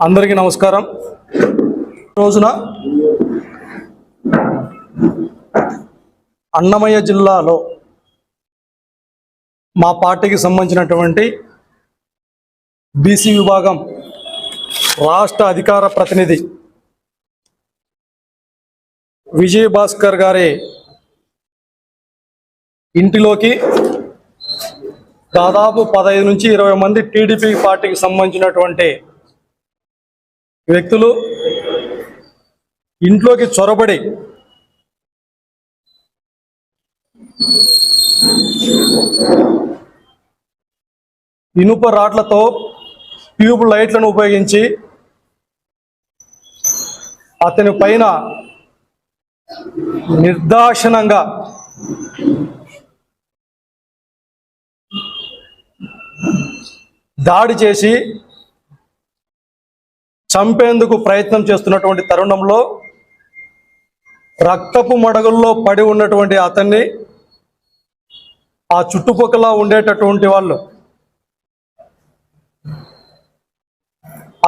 అందరికీ నమస్కారం. రోజున అన్నమయ్య జిల్లాలో మా పార్టీకి సంబంధించినటువంటి బీసీ విభాగం రాష్ట్ర అధికార ప్రతినిధి విజయ భాస్కర్ గారి ఇంటిలోకి దాదాపు పదహైదు నుంచి ఇరవై మంది టీడీపీ పార్టీకి సంబంధించినటువంటి వ్యక్తులు ఇంట్లోకి చొరబడి ఇనుప రాట్లతో ట్యూబ్ లైట్లను ఉపయోగించి అతని పైన నిర్దాక్షణంగా. దాడి చేసి చంపేందుకు ప్రయత్నం చేస్తున్నటువంటి తరుణంలో రక్తపు మడగుల్లో పడి ఉన్నటువంటి అతన్ని ఆ చుట్టుపక్కల ఉండేటటువంటి వాళ్ళు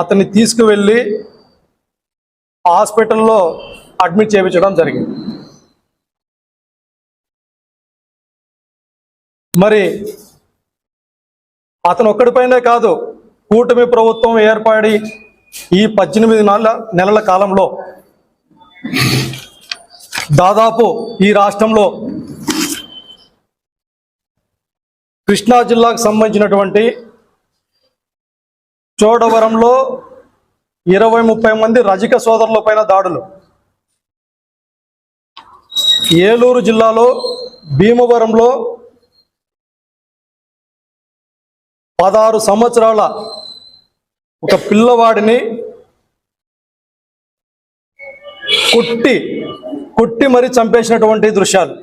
అతన్ని తీసుకువెళ్ళి హాస్పిటల్లో అడ్మిట్ చేయించడం జరిగింది. మరి అతను ఒక్కడిపైనే కాదు కూటమి ప్రభుత్వం ఏర్పడి ఈ పద్దెనిమిది నెలల నెలల కాలంలో దాదాపు ఈ రాష్ట్రంలో కృష్ణా జిల్లాకు సంబంధించినటువంటి చోడవరంలో ఇరవై ముప్పై మంది రజక సోదరుల పైన దాడులు. ఏలూరు జిల్లాలో భీమవరంలో పదహారు సంవత్సరాల ఒక పిల్లవాడిని కుట్టి కుట్టి మరీ చంపేసినటువంటి దృశ్యాలు.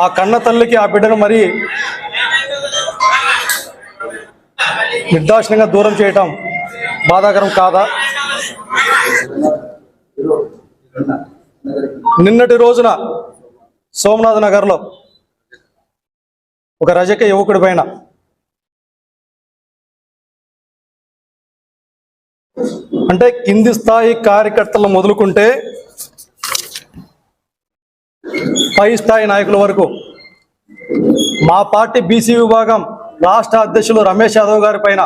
ఆ కన్న తల్లికి ఆ బిడ్డను మరి నిర్దాక్షిణ్యంగా దూరం చేయటం బాధాకరం కాదా? నిన్నటి రోజున సోమనాథ్ నగర్లో ఒక రజక యువకుడి పైన అంటే కింది స్థాయి కార్యకర్తలు మొదలుకుంటే పై స్థాయి నాయకుల వరకు మా పార్టీ బీసీ విభాగం రాష్ట్ర అధ్యక్షులు రమేష్ యాదవ్ గారి పైన